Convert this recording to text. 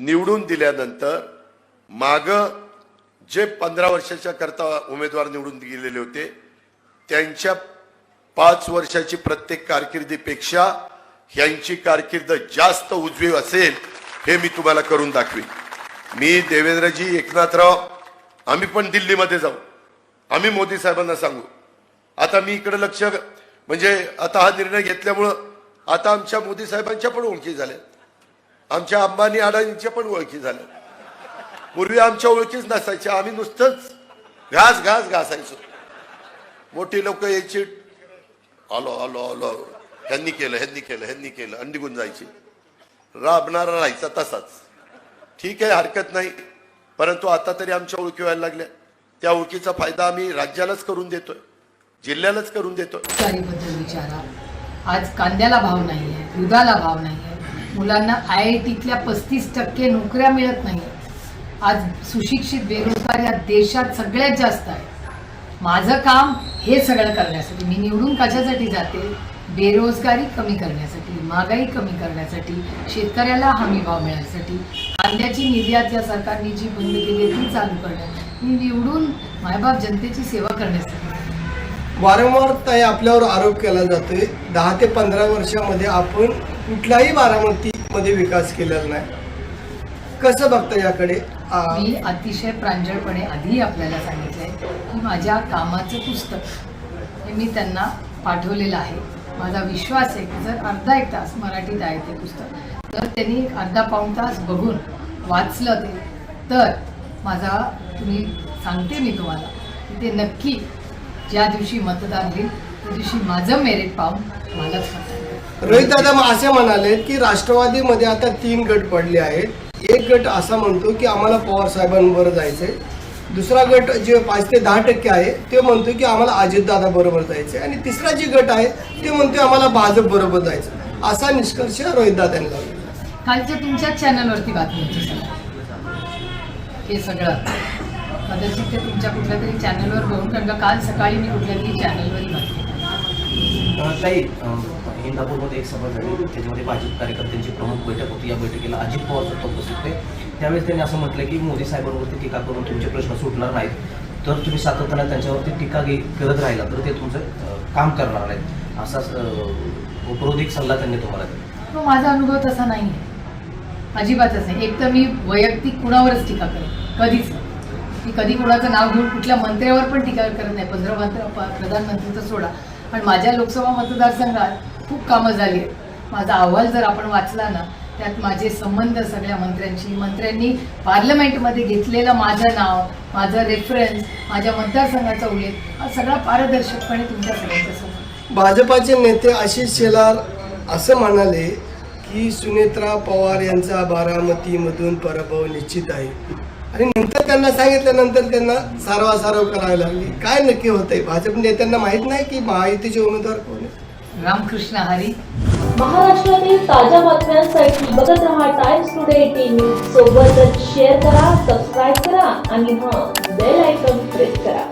निवडून दिल्यानंतर माग जे पंधरा वर्षाच्या करता उमेदवार निवडून गेलेले होते त्यांच्या पाच वर्षाची प्रत्येक कारकिर्दीपेक्षा ह्यांची कारकिर्द जास्त उजवी असेल हे मी तुम्हाला करून दाखवीन. मी देवेंद्रजी एकनाथराव आम्ही पण दिल्लीमध्ये जाऊ. आम्ही मोदी साहेबांना सांगू. आता मी इकडे लक्ष म्हणजे आता हा निर्णय घेतल्यामुळं आता आमच्या मोदी साहेबांच्या पण ओळखी झाल्या. आमच्या अंबानी अडाणींच्या पण ओळखी झाल्या पूर्वी आमच्या ओळखीच नसायच्या आम्ही नुसतंच घास घास घासायचो. मोठी लोक यायची आलो आलो आलो. ह्यांनी केलं ह्यांनी केलं ह्यांनी केलं अंडीगून जायची. राबणारा राहायचा तसाच. ठीक आहे हरकत नाही. परंतु आता तरी आमच्या ओळखी व्हायला लागल्या. त्या ओळखीचा फायदा आम्ही राज्यालाच करून देतोय जिल्ह्यालाच करून देतोय. विचारा. आज कांद्याला भाव नाही आहे दुधाला भाव नाही मुलांना आय आय टीतल्या पस्तीस टक्के नोकऱ्या मिळत नाही आज सुशिक्षित बेरोजगार या देशात सगळ्यात जास्त आहे. माझं काम हे सगळं करण्यासाठी मी निवडून कशासाठी जाते? बेरोजगारी कमी करण्यासाठी महागाई कमी करण्यासाठी शेतकऱ्याला हमीभाव मिळण्यासाठी कांद्याची निर्यात या सरकारने जी बंद केली आहे ती चालू करण्यासाठी मी निवडून मायबाप जनतेची सेवा करण्यासाठी वारंवार आपल्यावर आरोप केला जातोय. दहा ते पंधरा वर्षामध्ये आपण कुठलाही बारामतीमध्ये विकास केलेला नाही. कसं बघता याकडे? मी अतिशय प्रांजळपणे आधी आपल्याला सांगितलंय की माझ्या कामाचं पुस्तक हे मी त्यांना पाठवलेलं आहे. माझा विश्वास आहे की जर अर्धा एक तास मराठीत आहे ते पुस्तक तर त्यांनी एक अर्धा पाऊण तास बघून वाचलं ते. तर माझा तुम्ही सांगते मी तुम्हाला की ते नक्की ज्या दिवशी मतदान होईल दिवशी माझं मेरिट पाहून मलाच मतदान रोहित दादा मग असे म्हणाले की राष्ट्रवादीमध्ये आता तीन गट पडले आहेत. एक गट असा म्हणतो की आम्हाला पवार साहेबांबरोबर जायचंय. दुसरा गट जे पाच ते दहा टक्के आहे ते म्हणतो की आम्हाला अजितदादा बरोबर जायचंय. आणि तिसरा जे गट आहे ते म्हणतो आम्हाला भाजप बरोबर जायचं असा निष्कर्ष रोहित दादांनी लावला. कालच्या तुमच्याच चॅनलवरती बातमी होती हे सगळं. कदाचित ते तुमच्या कुठल्या तरी चॅनलवर बघून कारण काल सकाळी मी कुठल्या तरी चॅनलवरही बातमी ताई इंदापूरमध्ये एक सभा झाली. त्याच्यामध्ये भाजप कार्यकर्त्यांची प्रमुख बैठक होती. या बैठकीला अजित पवार सुद्धा उपस्थित होते. त्यावेळेस त्यांनी असं म्हटलं की मोदी साहेबांवरती टीका करून तुमचे प्रश्न सुटणार नाहीत. तर तुम्ही सातत्यानं त्यांच्यावरती टीका करत राहिला तर ते तुमचं काम करणार नाहीत. असा उपरोधिक सल्ला त्यांनी तुम्हाला दिला. हो, माझा अनुभव तसा नाही अजिबातच नाही. एक तर मी वैयक्तिक कुणावरच टीका करेन. कधीच मी कधी कुणाचं नाव घेऊन कुठल्या मंत्र्यावर पण टीका करत नाही. पंधरा मंत्र प्रधानमंत्रीचं सोडा. पण माझ्या लोकसभा मतदारसंघात खूप कामं झाली आहेत. माझा अहवाल जर आपण वाचला ना त्यात माझे संबंध सगळ्या मंत्र्यांशी मंत्र्यांनी पार्लमेंटमध्ये घेतलेलं माझं नाव माझं रेफरन्स माझ्या मतदारसंघाचा उल्लेख हा सगळा पारदर्शकपणे तुमच्या सगळ्यांच्या समोर. भाजपाचे नेते आशिष शेलार असं म्हणाले की सुनेत्रा पवार यांचा बारामतीमधून पराभव निश्चित आहे. आणि नंतर त्यांना सांगितल्यानंतर त्यांना सारवासारव करावी लागली. काय नक्की होतंय? भाजप नेत्यांना माहीत नाही की महायुतीचे उमेदवार कोण आहे रामकृष्ण हरी. महाराष्ट्रातील ताज्या बातम्यांसाठी बघत रहा टाइम्स टुडे एटीन न्यूज सोबतच शेअर करा सबस्क्राईब करा आणि हां बेल आयकॉन प्रेस करा.